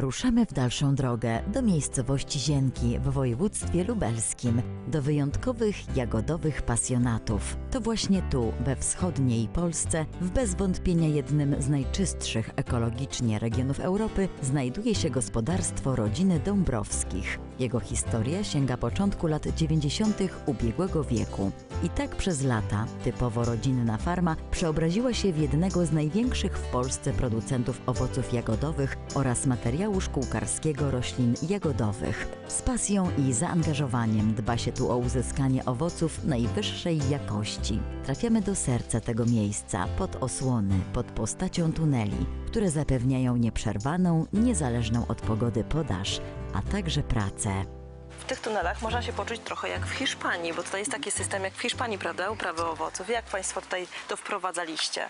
Ruszamy w dalszą drogę do miejscowości Zienki w województwie lubelskim, do wyjątkowych jagodowych pasjonatów. To właśnie tu, we wschodniej Polsce, w bez wątpienia jednym z najczystszych ekologicznie regionów Europy, znajduje się gospodarstwo rodziny Dąbrowskich. Jego historia sięga początku lat 90. ubiegłego wieku. I tak przez lata typowo rodzinna farma przeobraziła się w jednego z największych w Polsce producentów owoców jagodowych oraz materiału szkółkarskiego roślin jagodowych. Z pasją i zaangażowaniem dba się tu o uzyskanie owoców najwyższej jakości. Trafiamy do serca tego miejsca, pod osłony, pod postacią tuneli, które zapewniają nieprzerwaną, niezależną od pogody podaż, a także pracę. W tych tunelach można się poczuć trochę jak w Hiszpanii, bo tutaj jest taki system jak w Hiszpanii, prawda, uprawy owoców. Jak Państwo tutaj to wprowadzaliście?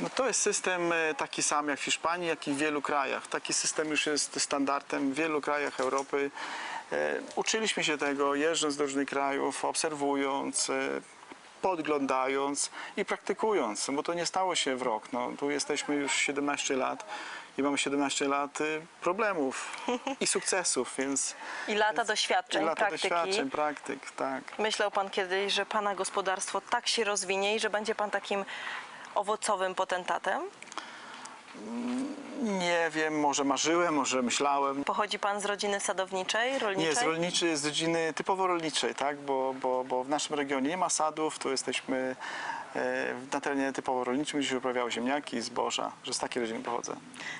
No to jest system e, taki sam jak w Hiszpanii, jak i w wielu krajach. Taki system już jest standardem w wielu krajach Europy. E, Uczyliśmy się tego jeżdżąc do różnych krajów, obserwując, e, podglądając i praktykując, bo to nie stało się w rok. No, tu jesteśmy już 17 lat i mamy 17 lat y, problemów i sukcesów, więc I lata doświadczeń, lata praktyki. doświadczeń, praktyk, tak. Myślał Pan kiedyś, że Pana gospodarstwo tak się rozwinie i że będzie Pan takim owocowym potentatem? Nie wiem, może marzyłem, może myślałem. Pochodzi Pan z rodziny sadowniczej, rolniczej? Nie, z rolniczy, z rodziny typowo rolniczej, tak? Bo, bo, bo w naszym regionie nie ma sadów, tu jesteśmy e, na terenie typowo rolniczym, gdzie się uprawiały ziemniaki i zboża, że z takiej rodziny pochodzę.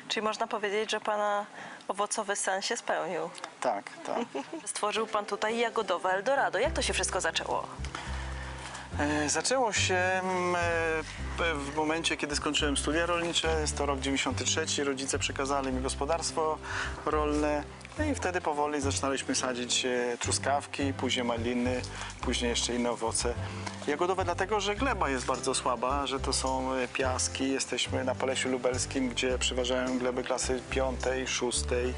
Czyli można powiedzieć, że Pana owocowy sen się spełnił. Tak, tak. Stworzył Pan tutaj jagodowe Eldorado. Jak to się wszystko zaczęło? E, Zaczęło się mm, e, w momencie, kiedy skończyłem studia rolnicze, jest to rok 93, rodzice przekazali mi gospodarstwo rolne. No i wtedy powoli zaczynaliśmy sadzić e, truskawki, później maliny, później jeszcze inne owoce jagodowe, dlatego że gleba jest bardzo słaba, że to są e, piaski. Jesteśmy na Polesiu Lubelskim, gdzie przeważają gleby klasy piątej, szóstej,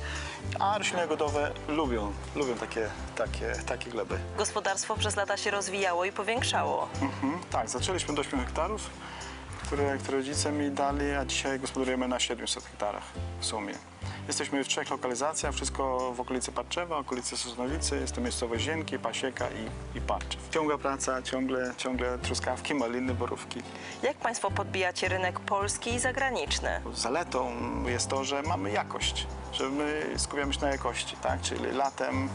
a rośliny jagodowe lubią, lubią takie, takie, takie gleby. Gospodarstwo przez lata się rozwijało i powiększało. Mhm, tak, zaczęliśmy od 8 hektarów, które, które rodzice mi dali, a dzisiaj gospodarujemy na 700 hektarach w sumie. Jesteśmy w trzech lokalizacjach, wszystko w okolicy Parczewa, okolicy Sosnowicy, jest to miejscowość Zienki, Pasieka i, i Parczew. Ciągła praca, ciągle, ciągle truskawki, maliny, borówki. Jak Państwo podbijacie rynek polski i zagraniczny? Zaletą jest to, że mamy jakość, że my skupiamy się na jakości, tak? Czyli latem,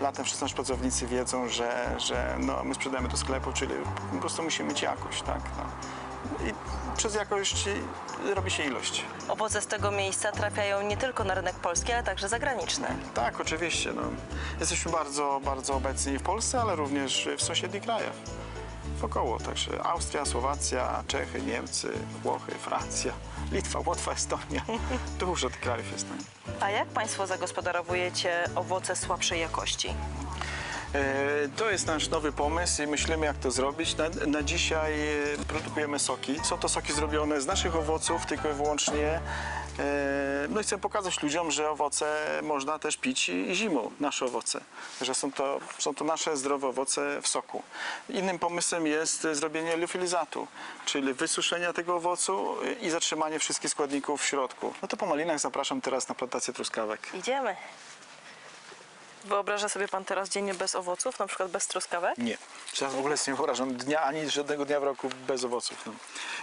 latem wszyscy nasi pracownicy wiedzą, że, że no, my sprzedajemy do sklepu, czyli po prostu musimy mieć jakość, tak? No. I przez jakość robi się ilość. Owoce z tego miejsca trafiają nie tylko na rynek polski, ale także zagraniczny. Tak, oczywiście. No. Jesteśmy bardzo, bardzo obecni w Polsce, ale również w sąsiednich krajach. Wokoło, także Austria, Słowacja, Czechy, Niemcy, Włochy, Francja, Litwa, Łotwa, Estonia. Dużo tych krajów jest. No. A jak Państwo zagospodarowujecie owoce słabszej jakości? E, To jest nasz nowy pomysł i myślimy, jak to zrobić. Na, na dzisiaj e, produkujemy soki. Są to soki zrobione z naszych owoców, tylko i wyłącznie. e, No i chcę pokazać ludziom, że owoce można też pić i zimą, nasze owoce. Że są to, są to nasze zdrowe owoce w soku. Innym pomysłem jest zrobienie liofilizatu, czyli wysuszenia tego owocu i zatrzymanie wszystkich składników w środku. No to po malinach zapraszam teraz na plantację truskawek. Idziemy. Wyobraża sobie Pan teraz dzień bez owoców, na przykład bez truskawek? Nie. Teraz w ogóle sobie nie wyobrażam dnia, ani żadnego dnia w roku bez owoców. No.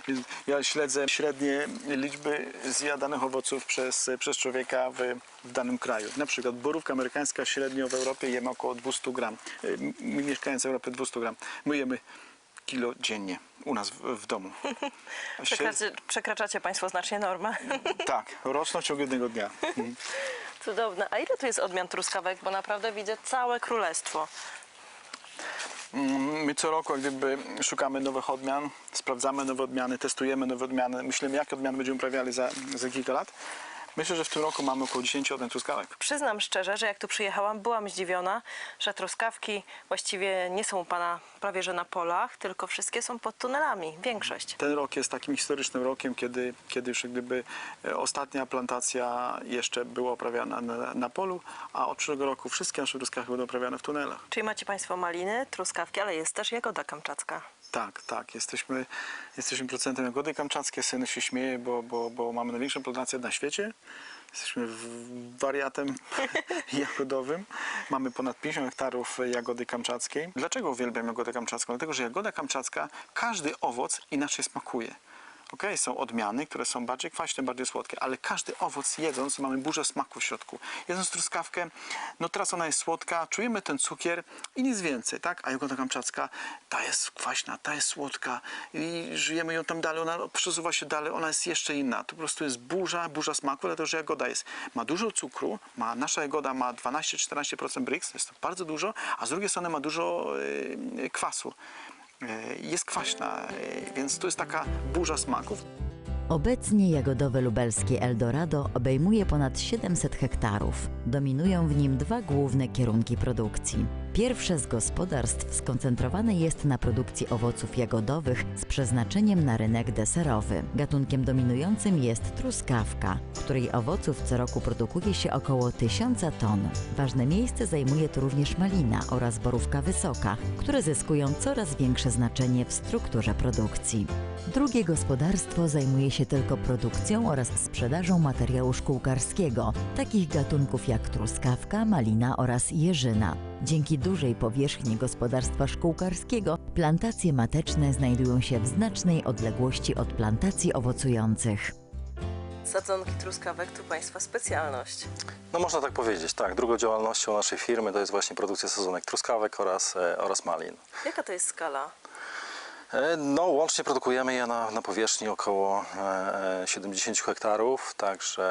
Więc Ja śledzę średnie liczby zjadanych owoców przez, przez człowieka w, w danym kraju. Na przykład borówka amerykańska średnio w Europie jemy około 200 gram. Y, mieszkając w Europie 200 gram. My jemy kilo dziennie u nas w, w domu. Przekraczacie, Państwo znacznie normę. Tak, rosną w ciągu jednego dnia. Cudowne. A ile tu jest odmian truskawek? Bo naprawdę widzę całe królestwo. Mm, My co roku jak gdyby szukamy nowych odmian, sprawdzamy nowe odmiany, testujemy nowe odmiany, myślimy jakie odmiany będziemy uprawiali za, za kilka lat. Myślę, że w tym roku mamy około 10 odmian truskawek. Przyznam szczerze, że jak tu przyjechałam, byłam zdziwiona, że truskawki właściwie nie są u Pana prawie że na polach, tylko wszystkie są pod tunelami. Większość. Ten rok jest takim historycznym rokiem, kiedy, kiedy już gdyby e, ostatnia plantacja jeszcze była uprawiana na, na polu, a od przyszłego roku wszystkie nasze truskawki będą uprawiane w tunelach. Czyli macie Państwo maliny, truskawki, ale jest też jagoda kamczacka. Tak, tak. Jesteśmy, jesteśmy procentem jagody kamczackie. Syn się śmieje, bo, bo, bo mamy największą plantację na świecie. Jesteśmy wariatem jagodowym. Mamy ponad 50 hektarów jagody kamczackiej. Dlaczego uwielbiam jagodę kamczacką? Dlatego, że jagoda kamczacka, każdy owoc inaczej smakuje. Okej, są odmiany, które są bardziej kwaśne, bardziej słodkie, ale każdy owoc jedząc mamy burzę smaku w środku. Jedząc truskawkę, no teraz ona jest słodka, czujemy ten cukier i nic więcej, tak? A jagoda kamczacka, ta jest kwaśna, ta jest słodka i żyjemy ją tam dalej, ona przesuwa się dalej, ona jest jeszcze inna. To po prostu jest burza, burza smaku, dlatego że jagoda jest, ma dużo cukru, ma, nasza jagoda ma 12-14% Brix, to jest to bardzo dużo, a z drugiej strony ma dużo yy, kwasu. Yy, Jest kwaśna, yy, więc to jest taka burza smaków. Obecnie jagodowe lubelskie Eldorado obejmuje ponad 700 hektarów. Dominują w nim dwa główne kierunki produkcji. Pierwsze z gospodarstw skoncentrowane jest na produkcji owoców jagodowych z przeznaczeniem na rynek deserowy. Gatunkiem dominującym jest truskawka, której owoców co roku produkuje się około 1000 ton. Ważne miejsce zajmuje tu również malina oraz borówka wysoka, które zyskują coraz większe znaczenie w strukturze produkcji. Drugie gospodarstwo zajmuje się tylko produkcją oraz sprzedażą materiału szkółkarskiego, takich gatunków jak truskawka, malina oraz jeżyna. Dzięki dużej powierzchni gospodarstwa szkółkarskiego plantacje mateczne znajdują się w znacznej odległości od plantacji owocujących. Sadzonki truskawek to Państwa specjalność. No można tak powiedzieć, tak. Drugą działalnością naszej firmy to jest właśnie produkcja sezonek truskawek oraz, e, oraz malin. Jaka to jest skala? E, No łącznie produkujemy je na, na powierzchni około e, e, 70 hektarów, także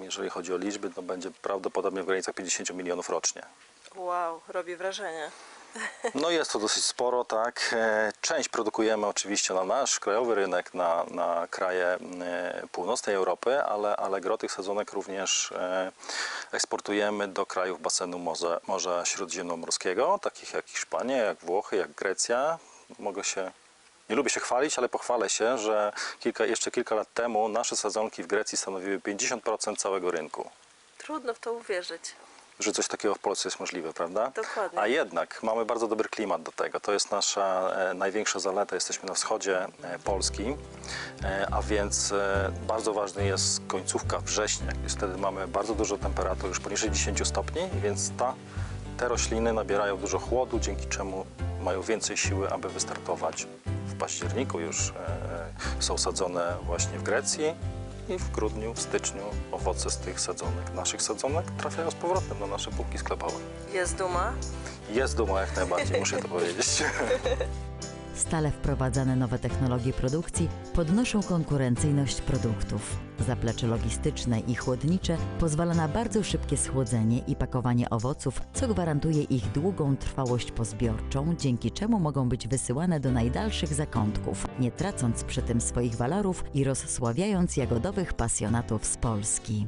e, jeżeli chodzi o liczby, to będzie prawdopodobnie w granicach 50 milionów rocznie. Wow, robi wrażenie. No jest to dosyć sporo, tak. E, Część produkujemy oczywiście na nasz krajowy rynek, na, na kraje e, północnej Europy, ale, ale gro tych sadzonek również e, eksportujemy do krajów basenu Morza, Morza Śródziemnomorskiego, takich jak Hiszpania, jak Włochy, jak Grecja. Mogę się nie lubię się chwalić, ale pochwalę się, że kilka, jeszcze kilka lat temu nasze sadzonki w Grecji stanowiły 50% całego rynku. Trudno w to uwierzyć. Że coś takiego w Polsce jest możliwe, prawda? Dokładnie. A jednak mamy bardzo dobry klimat do tego. To jest nasza e, największa zaleta. Jesteśmy na wschodzie e, Polski, e, a więc e, bardzo ważny jest końcówka września. Jest Wtedy mamy bardzo dużo temperatur, już poniżej 10 stopni, więc ta, te rośliny nabierają dużo chłodu, dzięki czemu mają więcej siły, aby wystartować. W październiku już e, są sadzone właśnie w Grecji i w grudniu, w styczniu owoce z tych sadzonek, naszych sadzonek, trafiają z powrotem na nasze półki sklepowe. Jest duma? Jest duma jak najbardziej, muszę to powiedzieć. Stale wprowadzane nowe technologie produkcji podnoszą konkurencyjność produktów. Zaplecze logistyczne i chłodnicze pozwala na bardzo szybkie schłodzenie i pakowanie owoców, co gwarantuje ich długą trwałość pozbiorczą, dzięki czemu mogą być wysyłane do najdalszych zakątków, nie tracąc przy tym swoich walorów i rozsławiając jagodowych pasjonatów z Polski.